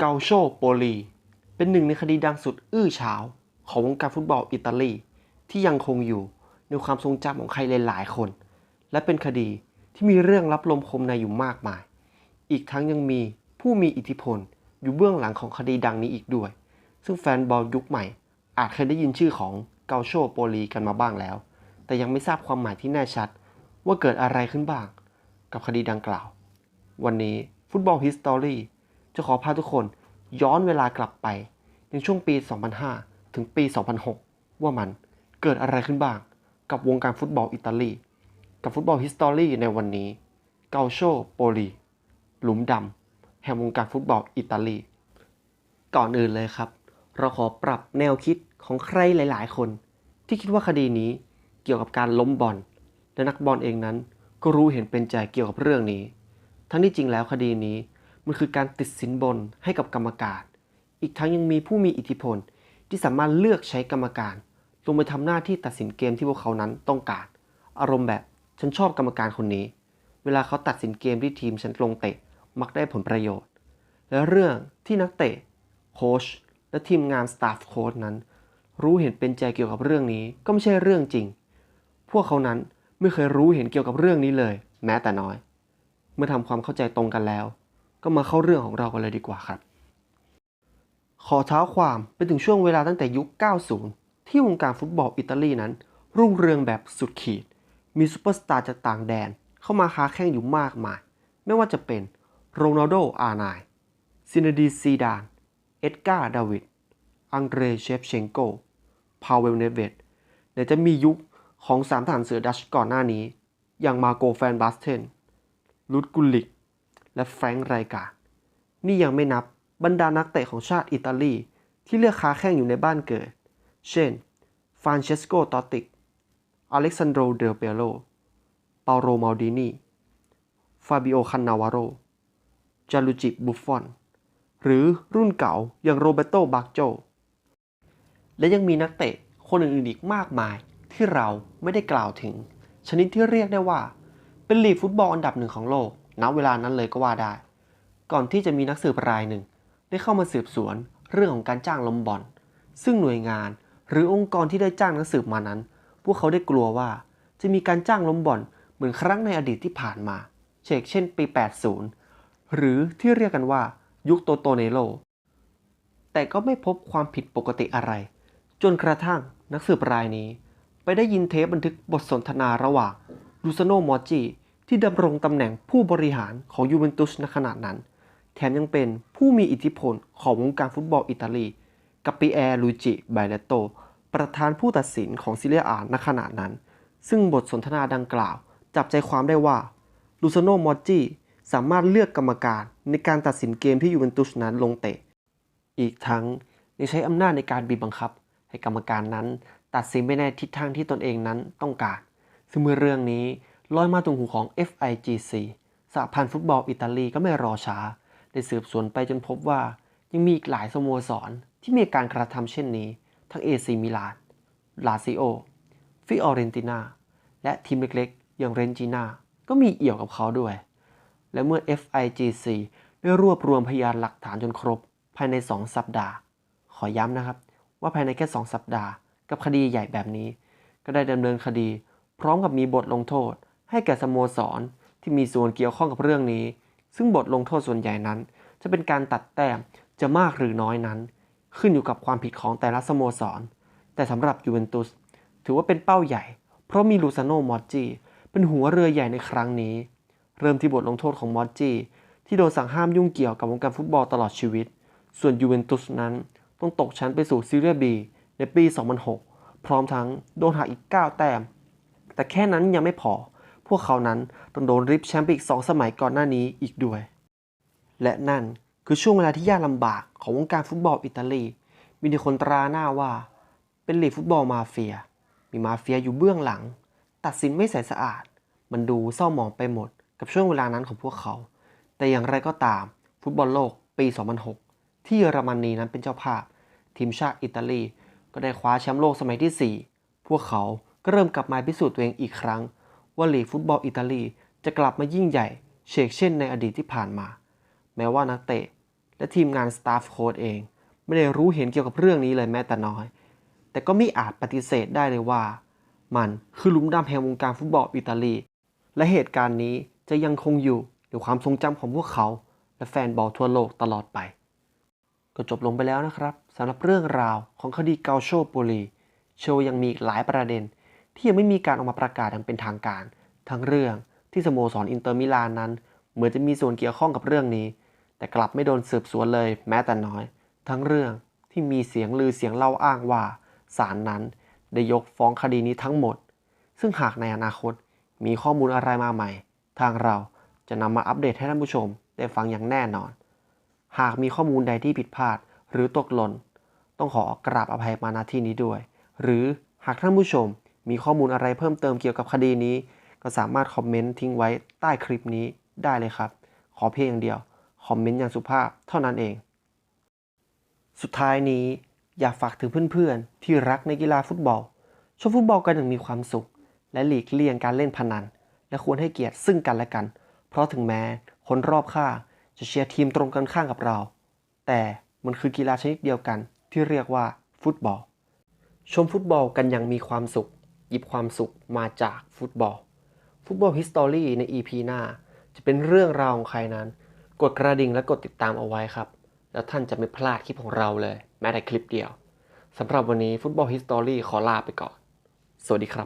เกาโชโปลี เป็นหนึ่งในคดีดังสุดอื้อฉาว ของวงการฟุตบอลอิตาลี ที่ยังคงอยู่ในความทรงจำของใครหลาย ๆ คน และเป็นคดีที่มีเรื่องรับลมคมในอยู่มากมาย อีกทั้งยังมีผู้มีอิทธิพลอยู่เบื้องหลังของคดีดังนี้อีกด้วย ซึ่งแฟนบอลยุคใหม่ อาจเคยได้ยินชื่อของเกาโชโปลีกันมาบ้างแล้ว แต่ยังไม่ทราบความหมายที่แน่ชัด ว่าเกิดอะไรขึ้นบ้าง กับคดีดังกล่าว วันนี้ฟุตบอลฮิสตอรี่ จะขอพาทุกคนย้อนเวลากลับไป ในช่วงปี 2005 ถึงปี 2006 ว่ามันเกิดอะไรขึ้นบ้าง กับวงการฟุตบอลอิตาลี กับฟุตบอลฮิสตอรี่ในวันนี้ เกาโชโปลี หลุมดำแห่งวงการฟุตบอลอิตาลี ก่อนอื่นเลยครับ เราขอปรับแนวคิดของใครหลาย ๆ คน ที่คิดว่าคดีนี้เกี่ยวกับการล้มบอลและนักบอลเองนั้น ก็รู้เห็นเป็นใจเกี่ยวกับเรื่องนี้ ทั้งที่จริงแล้วคดีนี้ มันคือการติดสินบนให้กับกรรมการ อีกทั้งยังมีผู้มีอิทธิพลที่สามารถเลือกใช้กรรมการ ลงไปทำหน้าที่ตัดสินเกมที่พวกเขานั้นต้องการ อารมณ์แบบฉันชอบกรรมการคนนี้ เวลาเขาตัดสินเกมที่ทีมฉันลงเตะมักได้ผลประโยชน์ และเรื่องที่นักเตะโค้ชและทีมงานสตาฟโค้ชนั้น รู้เห็นเป็นใจเกี่ยวกับเรื่องนี้ก็ไม่ใช่เรื่องจริง พวกเขานั้นไม่เคยรู้เห็นเกี่ยวกับเรื่องนี้เลย แม้แต่น้อย เมื่อทำความเข้าใจตรงกันแล้ว ก็มาเข้าเรื่องของเรากันเลยดีกว่าครับ ขอเท้าความไปถึงช่วงเวลาตั้งแต่ยุค 90 ที่วงการฟุตบอลอิตาลีนั้น รุ่งเรืองแบบสุดขีด มีซูเปอร์สตาร์จากต่างแดน เข้ามาค้าแข่งอยู่มากมาย ไม่ว่าจะเป็นโรนัลโด อาร์ไนซินดีซีดาน เอ็ดการ์ ดาวิด อังเดรเชฟเชงโก พาวเวล เนเวตเดี๋ยวจะมียุคของสามทหารเสือดัชก่อนหน้านี้ อย่างมาโกแฟนบาสเทน ลุดกุลิก และแฟรงค์ไรกาดนี่ยังไม่นับบรรดานักเตะของชาติอิตาลี ที่เลือกค้าแข่งอยู่ในบ้านเกิด เช่น ฟรานเชสโก ตอติก อเล็กซานโดเดลเปโลเปาโรมาลดินี ฟาบิโอ คันนาวาโร จาลูจิ บุฟฟอน หรือรุ่นเก่าอย่างโรเบโตบาร์โจ และยังมีนักเตะคนอื่นๆอีกมากมายที่เราไม่ได้กล่าวถึง ชนิดที่เรียกได้ว่า เป็นลีกฟุตบอลอันดับหนึ่งของโลก ณเวลานั้นเลยก็ว่าได้ ก่อนที่จะมีนักสืบรายหนึ่ง ได้เข้ามาสืบสวนเรื่องของการจ้างลมบอลซึ่งหน่วยงานหรือองค์กรที่ได้จ้างนักสืบมานั้น พวกเขาได้กลัวว่าจะมีการจ้างลมบอลเหมือนครั้งในอดีตที่ผ่านมา เช่นเช่นปี 80 หรือที่เรียกกันว่ายุคโตโตเนโลแต่ก็ไม่พบความผิดปกติอะไร จนกระทั่งนักสืบรายนี้ ไปได้ยินเทปบันทึกบทสนทนาระหว่างลูซาโนมอจิ ที่ดำรงตำแหน่งผู้บริหารของยูเวนตุสในขณะนั้น แถมยังเป็นผู้มีอิทธิพลของวงการฟุตบอลอิตาลี กับปีแอร์ลูจิไบเลโต ประธานผู้ตัดสินของซิเลียอาณขณะนั้น ซึ่งบทสนทนาดังกล่าว จับใจความได้ว่าลูซาโนมอจิสามารถเลือกกรรมการในการตัดสินเกมที่ยูเวนตุสนั้นลงเตะ อีกทั้งยังใช้อำนาจในการบีบบังคับ ให้กรรมการนั้น ตัดสินไปในทิศทางที่ตนเองนั้นต้องการ ซึ่งเมื่อเรื่องนี้ ลอยมาถึงหูของ FIGC สหพันธ์ฟุตบอลอิตาลีก็ไม่รอช้า ได้สืบสวนไปจนพบว่า ยังมีอีกหลายสโมสรที่มีการกระทำเช่นนี้ ทั้ง AC มิลาน ลาซิโอ ฟิออเรนตินา และทีมเล็กๆ อย่างเรนจิน่า ก็มีเอี่ยวกับเขาด้วย และเมื่อ FIGC ได้รวบรวมพยานหลักฐานจนครบ ภายใน 2 สัปดาห์ ขอย้ำนะครับ ว่าภายในแค่ 2 สัปดาห์ กับคดีใหญ่แบบนี้ ก็ได้ดำเนินคดี พร้อมกับมีบทลงโทษ ให้แก่สโมสรที่มีส่วนเกี่ยวข้องกับเรื่องนี้ ซึ่งบทลงโทษส่วนใหญ่นั้น จะเป็นการตัดแต้มจะมากหรือน้อยนั้น ขึ้นอยู่กับความผิดของแต่ละสโมสร แต่สำหรับยูเวนตุสถือว่าเป็นเป้าใหญ่ เพราะมีลูซาโนมอจจีเป็นหัวเรือใหญ่ในครั้งนี้ เริ่มที่บทลงโทษของมอจจีที่โดนสั่งห้ามยุ่งเกี่ยวกับวงการฟุตบอลตลอดชีวิต ส่วนยูเวนตุสนั้นต้องตกชั้นไปสู่ซีเรียบีในปี 2006 พร้อมทั้งโดนหักอีก 9 แต้ม แต่แค่นั้นยังไม่พอ พวกเขานั้นต้องโดนริบแชมป์อีก2สมัยก่อนหน้านี้อีกด้วย และนั่นคือช่วงเวลาที่ยากลำบากของวงการฟุตบอลอิตาลี มีแต่คนตราหน้าว่า เป็นลีกฟุตบอลมาเฟีย มีมาเฟียอยู่เบื้องหลัง ตัดสินไม่ใสสะอาด มันดูเศร้าหมองไปหมดกับช่วงเวลานั้นของพวกเขา แต่อย่างไรก็ตาม ฟุตบอลโลกปี 2006 ที่เยอรมนีนั้นเป็นเจ้าภาพ ทีมชาติอิตาลี ก็ได้คว้าแชมป์โลกสมัยที่ 4 พวกเขาก็เริ่มกลับมาพิสูจน์ตัวเองอีกครั้ง ว่าลีกฟุตบอลอิตาลีจะกลับมายิ่งใหญ่เชกเช่นในอดีตที่ผ่านมา แม้ว่านักเตะ และทีมงานสตาฟโค้ดเอง ไม่ได้รู้เห็นเกี่ยวกับเรื่องนี้เลยแม้แต่น้อย แต่ก็ไม่อาจปฏิเสธได้เลยว่า มันคือลุมดำแห่งวงการฟุตบอลอิตาลี และเหตุการณ์นี้จะยังคงอยู่ในความทรงจำของพวกเขา และแฟนบอลทั่วโลกตลอดไป ก็จบลงไปแล้วนะครับสำหรับเรื่องราวของคดีเกาโชโปลีเชื่อว่ายังมีอีกหลายประเด็น ที่ยังไม่มีการออกมาประกาศอย่างเป็นทางการ ทั้งเรื่องที่สโมสรอินเตอร์มิลานนั้น เหมือนจะมีส่วนเกี่ยวข้องกับเรื่องนี้ แต่กลับไม่โดนสืบสวนเลยแม้แต่น้อย ทั้งเรื่องที่มีเสียงลือเสียงเล่าอ้างว่าศาลนั้นได้ยกฟ้องคดีนี้ทั้งหมด ซึ่งหากในอนาคตมีข้อมูลอะไรมาใหม่ ทางเราจะนำมาอัปเดตให้ท่านผู้ชมได้ฟังอย่างแน่นอน หากมีข้อมูลใดที่ผิดพลาดหรือตกหล่น ต้องขอกราบอภัยมาณที่นี้ด้วย หรือหากท่านผู้ชม มีข้อมูลอะไรเพิ่มเติมเกี่ยวกับคดีนี้ ก็สามารถคอมเมนต์ทิ้งไว้ใต้คลิปนี้ได้เลยครับ ขอเพียงอย่างเดียว คอมเมนต์อย่างสุภาพเท่านั้นเอง สุดท้ายนี้อยากฝากถึงเพื่อนๆ ที่รักในกีฬาฟุตบอล ชมฟุตบอลกันอย่างมีความสุข และหลีกเลี่ยงการเล่นพนัน และควรให้เกียรติซึ่งกันและกัน เพราะถึงแม้คนรอบข้างจะเชียร์ทีมตรงกันข้ามกับเรา แต่มันคือกีฬาชนิดเดียวกันที่เรียกว่าฟุตบอล ชมฟุตบอลกันอย่างมีความสุข หยิบความสุขมาจากฟุตบอล ฟุตบอลฮิสตอรี่ใน EP หน้า จะเป็นเรื่องราวของใครนั้น กดกระดิ่งและกดติดตามเอาไว้ครับ แล้วท่านจะไม่พลาดคลิปของเราเลย แม้แต่คลิปเดียวสำหรับวันนี้ฟุตบอลฮิสตอรี่ขอลาไปก่อน สวัสดีครับ